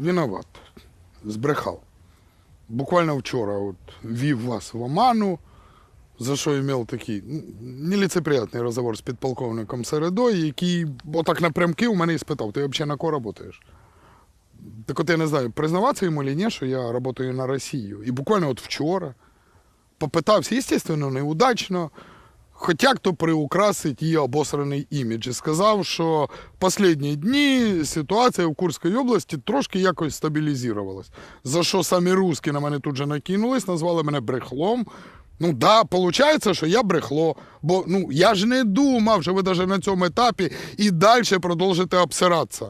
виноват. Збрехав. Буквально вчора от, вів вас в оману, за що мав такий нелицеприятний розговор з підполковником Середою, який отак напрямки у мене і спитав, ти взагалі на кого працюєш? Так от я не знаю, признаватися йому чи ні, що я працюю на Росію. І буквально от вчора попитався, звісно, неудачно, хоча хто приукрасить її обосраний імідж. І сказав, що останні дні ситуація в Курській області трошки якось стабілізувалась. За що самі русські на мене тут же накинулись, назвали мене брехлом. Ну да, виходить, що я брехло. Бо ну я ж не думав, що ви навіть на цьому етапі і далі продовжите обсиратися.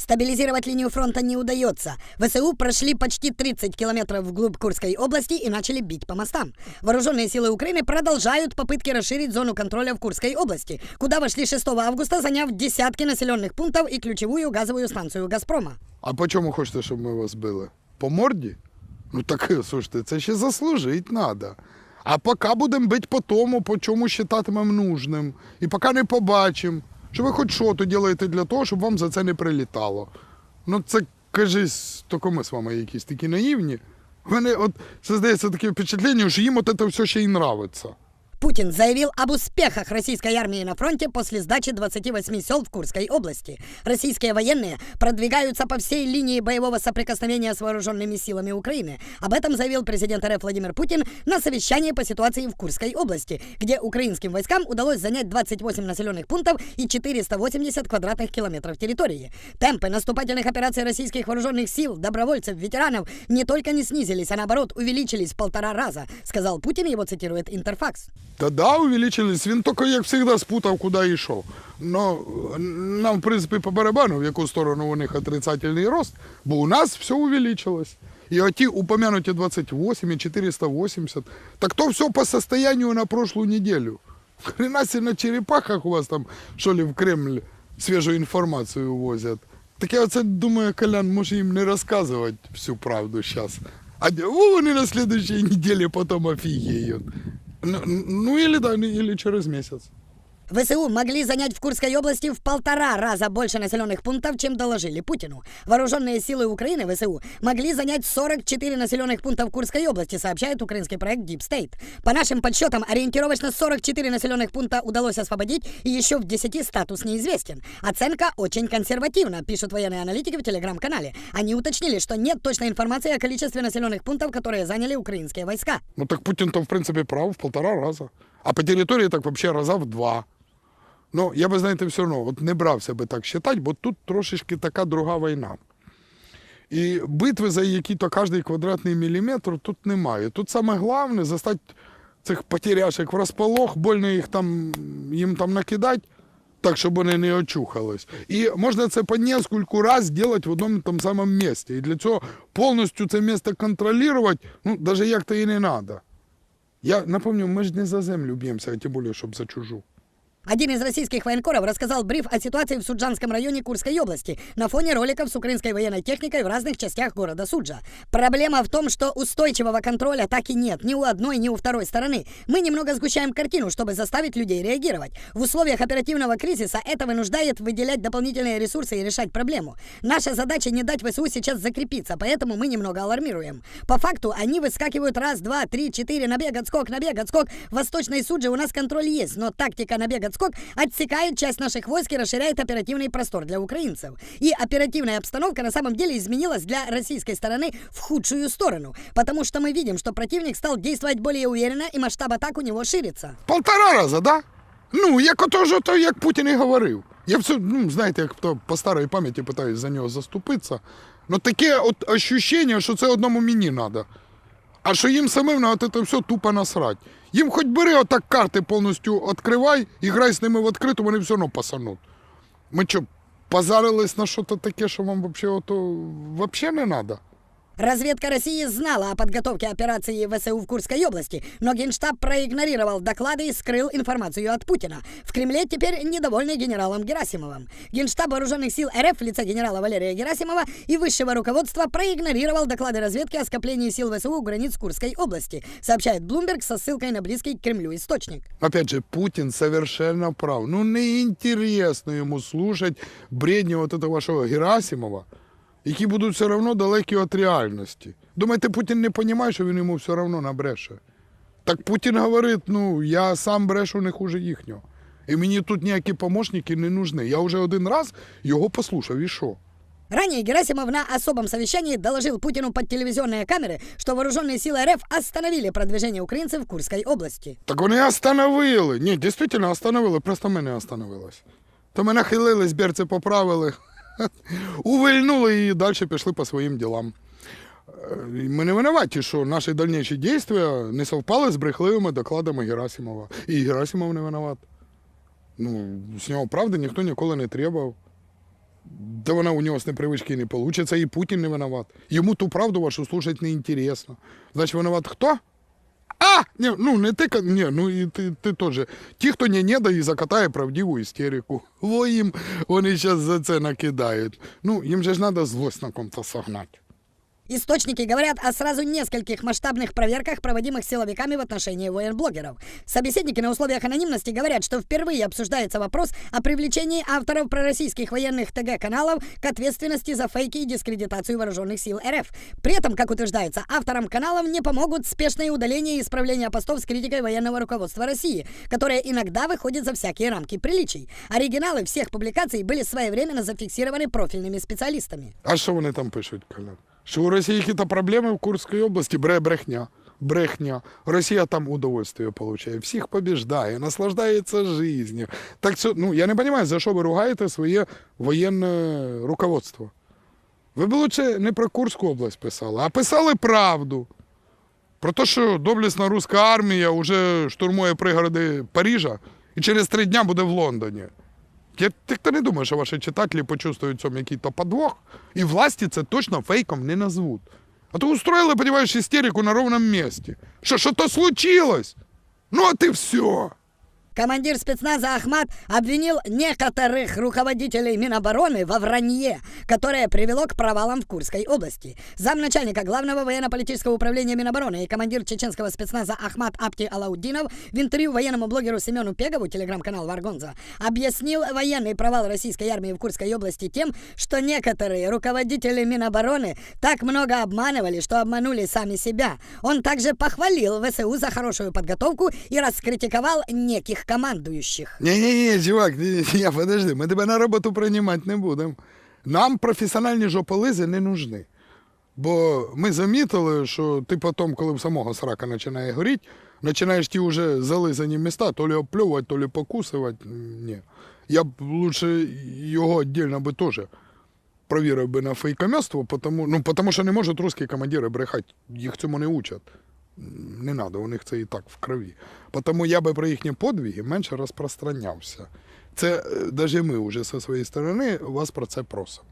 Стабилизировать линию фронта не удается. ВСУ прошли почти 30 километров вглубь Курской области и начали бить по мостам. Вооруженные силы Украины продолжают попытки расширить зону контроля в Курской области, куда вошли 6 августа, заняв десятки населенных пунктов и ключевую газовую станцию «Газпрома». А по чому хочете, щоб ми вас били? По морді? Ну так, слушайте, це ще заслужити треба. А поки будемо бити по тому, по чому вважатимемо нужним. І поки не побачимо, що ви хоч що то робите для того, щоб вам за це не прилітало. Ну це, кажись, тільки ми з вами якісь такі наївні. Мене от здається таке впечатлення, що їм от це все ще й нравиться. Путин заявил об успехах российской армии на фронте после сдачи 28 сел в Курской области. Российские военные продвигаются по всей линии боевого соприкосновения с вооруженными силами Украины. Об этом заявил президент РФ Владимир Путин на совещании по ситуации в Курской области, где украинским войскам удалось занять 28 населенных пунктов и 480 квадратных километров территории. Темпы наступательных операций российских вооруженных сил, добровольцев, ветеранов не только не снизились, а наоборот увеличились в полтора раза, сказал Путин, его цитирует Интерфакс. Та да, увеличились. Він тільки, як завжди, спутав, куди йшов. Но нам, в принципі, по барабану, в яку сторону у них отрицательний рост, бо у нас все увеличилось. І оті упомянуті 28 і 480, так то все по состоянию на прошлую неделю. Хрена себе на черепахах у вас там, що ли, в Кремль свіжу інформацію возять. Так я оце думаю, Колян, може їм не розказувати всю правду зараз. А о, вони на следующей неделе потом офигеют. Ну, ну или да, или через месяц. ВСУ могли занять в Курской области в полтора раза больше населенных пунктов, чем доложили Путину. Вооруженные силы Украины, ВСУ, могли занять 44 населенных пункта в Курской области, сообщает украинский проект Deep State. По нашим подсчетам, ориентировочно 44 населенных пункта удалось освободить, и еще в 10 статус неизвестен. Оценка очень консервативна, пишут военные аналитики в телеграм-канале. Они уточнили, что нет точной информации о количестве населенных пунктов, которые заняли украинские войска. Ну так Путин там, в принципе, прав в полтора раза. А по территории так вообще раза в два. Ну, я би, знаєте, все одно от не брався би так вважати, бо тут трошечки така друга війна. І битви за які-то кожний квадратний міліметр тут немає. Тут саме головне застати цих потеряшек в розполох, больно їх там, їм там накидати, так, щоб вони не очухались. І можна це по нескольку раз зробити в одному тому самому місці. І для цього повністю це місце контролювати, ну, навіть як-то і не треба. Я напомню, ми ж не за землю б'ємося, а тим більше, щоб за чужу. Один из российских военкоров рассказал бриф о ситуации в Суджанском районе Курской области на фоне роликов с украинской военной техникой в разных частях города Суджа. Проблема в том, что устойчивого контроля так и нет ни у одной, ни у второй стороны. Мы немного сгущаем картину, чтобы заставить людей реагировать. В условиях оперативного кризиса это вынуждает выделять дополнительные ресурсы и решать проблему. Наша задача не дать ВСУ сейчас закрепиться, поэтому мы немного алармируем. По факту они выскакивают раз, два, три, четыре, набег, отскок, набег, отскок. В Восточной Судже у нас контроль есть, но тактика набег, отскок отсекает часть наших войск и расширяет оперативный простор для украинцев. И оперативная обстановка на самом деле изменилась для российской стороны в худшую сторону, потому что мы видим, что противник стал действовать более уверенно и масштаб атак у него ширится. Полтора раза, да? Ну, як ото ж то, як Путін і говорив. Я все, ну, знаєте, як то по старій пам'яті питаюсь за нього заступитися. Ну таке от ощущення, що це одному мені треба. А що їм самим на це все тупо насрать. Їм хоч бери отак карти повністю відкривай і грай з ними в відкриту, вони все одно пасануть. Ми що, позарились на щось таке, що вам взагалі не треба? Разведка России знала о подготовке операции ВСУ в Курской области, но Генштаб проигнорировал доклады и скрыл информацию от Путина. В Кремле теперь недовольны генералом Герасимовым. Генштаб вооруженных сил РФ в лице генерала Валерия Герасимова и высшего руководства проигнорировал доклады разведки о скоплении сил ВСУ у границ Курской области, сообщает Блумберг со ссылкой на близкий к Кремлю источник. Опять же, Путин совершенно прав. Ну, неинтересно ему слушать бредни вот этого вашего Герасимова. які будуть все одно далекі від реальності. Думаєте, Путін не розуміє, що він йому все одно набреше? Так Путін говорить, ну, я сам брешу не хуже їхнього. І мені тут ніякі помощники не нужны. Я вже один раз його послухав, і що? Ранее Герасимов на особом совещании доложил Путину под телевизионные камеры, что вооруженные силы РФ остановили продвижение украинцев в Курской области. Так вони остановили. Ні, дійсно остановили, просто ми не остановились. То ми нахилились, берці поправили, увильнули і далі пішли по своїм ділам. Ми не винуваті, що наші дальніші дії не совпали з брехливими докладами Герасимова. І Герасимов не винуват. Ну, з нього правди ніхто ніколи не требував. Да вона у нього з непривички не вийде, і Путін не винуват. Йому ту правду вашу слушати не інтересно. Значить, винуват хто? А! Не, ну не ти, ні, ну і ти, ти теж. Ті, хто не неда і закатає правдиву істерику. Во їм вони зараз за це накидають. Ну, їм же ж треба злость на ком-то согнати. Источники говорят о сразу нескольких масштабных проверках, проводимых силовиками в отношении военблогеров. Собеседники на условиях анонимности говорят, что впервые обсуждается вопрос о привлечении авторов пророссийских военных ТГ-каналов к ответственности за фейки и дискредитацию вооруженных сил РФ. При этом, как утверждается, авторам каналов не помогут спешное удаление и исправление постов с критикой военного руководства России, которое иногда выходит за всякие рамки приличий. Оригиналы всех публикаций были своевременно зафиксированы профильными специалистами. А що вони там пишуть, Коля? Що у Росії якісь проблеми в Курській області? Бре брехня. Брехня. Росія там удовольствие получає. Всіх побіждає, наслаждається життю. Так що, ну, я не розумію, за що ви ругаєте своє воєнне руководство. Ви б лучше не про Курську область писали, а писали правду. Про те, що доблесна руська армія вже штурмує пригороди Парижа і через три дня буде в Лондоні. Я так не думаю, що ваші читателі почувствують в цьому якийсь подвох, і власті це точно фейком не назвуть. А то устроїли, понимаешь, істерику на ровном місці. Що, що то случилось? Ну, а ты все. Командир спецназа Ахмат обвинил некоторых руководителей Минобороны во вранье, которое привело к провалам в Курской области. Замначальника главного военно-политического управления Минобороны и командир чеченского спецназа Ахмат Апти Алаудинов в интервью военному блогеру Семену Пегову, телеграм-канал Варгонза, объяснил военный провал российской армии в Курской области тем, что некоторые руководители Минобороны так много обманывали, что обманули сами себя. Он также похвалил ВСУ за хорошую подготовку и раскритиковал неких командующих. Ні-ні-ні, чувак, ні, ні, подожди, ми тебе на роботу приймати не будемо. Нам професіональні жополизи не нужны. Бо ми замітили, що ти потім, коли в самого срака починає горіти, починаєш ті вже зализані міста, то лі оплювати, то лі покусувати. Ні. Я б лучше його віддільно би теж провірив би на фейкомєство, потому, ну, тому що не можуть русські командири брехати, їх цьому не учать. Не треба, у них це і так в крові. Тому я би про їхні подвиги менше розпространявся. Це навіть ми вже зі своєї сторони вас про це просимо.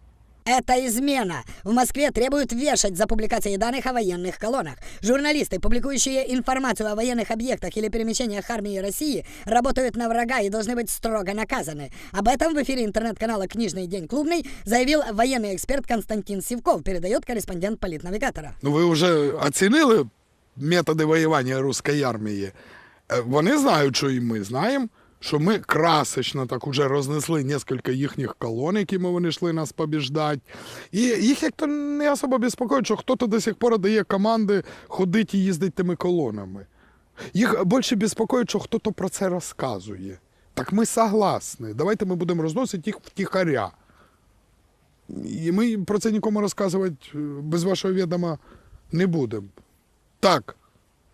Это измена. В Москве требуют вешать за публикацией данных о военных колоннах. Журналисты, публикующие информацию о военных объектах или перемещениях армии России, работают на врага и должны быть строго наказаны. Об этом в эфире интернет-канала «Книжный день клубный» заявил военный эксперт Константин Сивков, передает корреспондент политнавигатора. Ну ви вже оцінили методи воювання руської армії? Е, Вони знають, що і ми знаємо, що ми красочно так уже рознесли кілька їхніх колон, якими вони йшли нас побіждати. І їх як то не особо безпокоїть, що хтось до сих пор дає команди ходити і їздити тими колонами. Їх більше безпокоїть, що хтось про це розказує. Так ми согласні. Давайте ми будемо розносити їх втіхаря. І ми про це нікому розказувати е, без вашого відома не будемо. Так,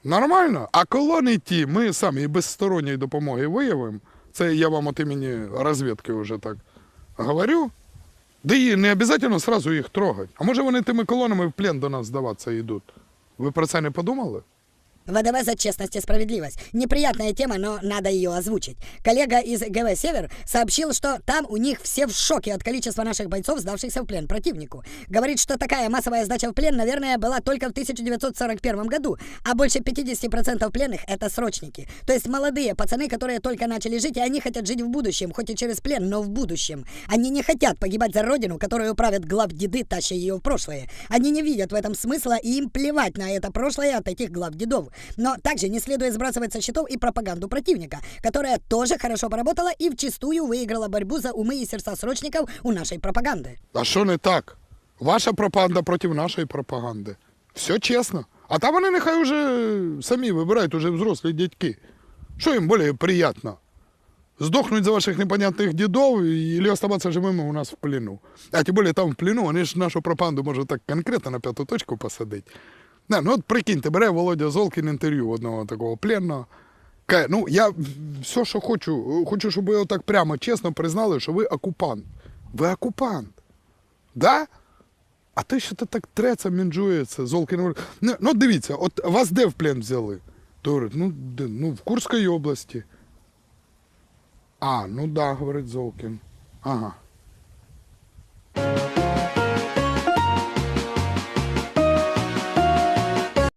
нормально. А колони ті ми самі без сторонньої допомоги виявимо. Це я вам от імені розвідки вже так говорю. Да і не обов'язково сразу їх трогати. А може вони тими колонами в плен до нас здаватися йдуть? Ви про це не подумали? ВДВ за честность и справедливость. Неприятная тема, но надо ее озвучить. Коллега из ГВ «Север» сообщил, что там у них все в шоке от количества наших бойцов, сдавшихся в плен противнику. Говорит, что такая массовая сдача в плен, наверное, была только в 1941 году, а больше 50% пленных — это срочники. То есть молодые пацаны, которые только начали жить, и они хотят жить в будущем, хоть и через плен, но в будущем. Они не хотят погибать за родину, которую правят глав деды, таща ее в прошлое. Они не видят в этом смысла, и им плевать на это прошлое от этих глав дедов. Но также не следует сбрасывать со счетов и пропаганду противника, которая тоже хорошо поработала и вчистую выиграла борьбу за умы и сердца срочников у нашей пропаганды. А що не так? Ваша пропаганда проти нашої пропаганди. Все чесно. А там вони нехай вже самі вибирають, уже взрослі дядьки. Що їм більш приємно? Сдохнуть за ваших непонятных дедов или оставаться живыми у нас в плену. А тем более там в плену, вони ж нашу пропаганду можуть так конкретно на п'яту точку посадити. Не, ну от прикиньте, бере Володя Золкін інтерв'ю одного такого пленного. Каже, ну я все, що хочу, хочу, щоб ви отак прямо чесно признали, що ви окупант. Ви окупант. Да? А ти що ти так треться, мінджується, Золкін говорить. Ну дивіться, от вас де в плен взяли? То говорить, ну, де? ну в Курській області. А, ну да, говорить Золкін. Ага.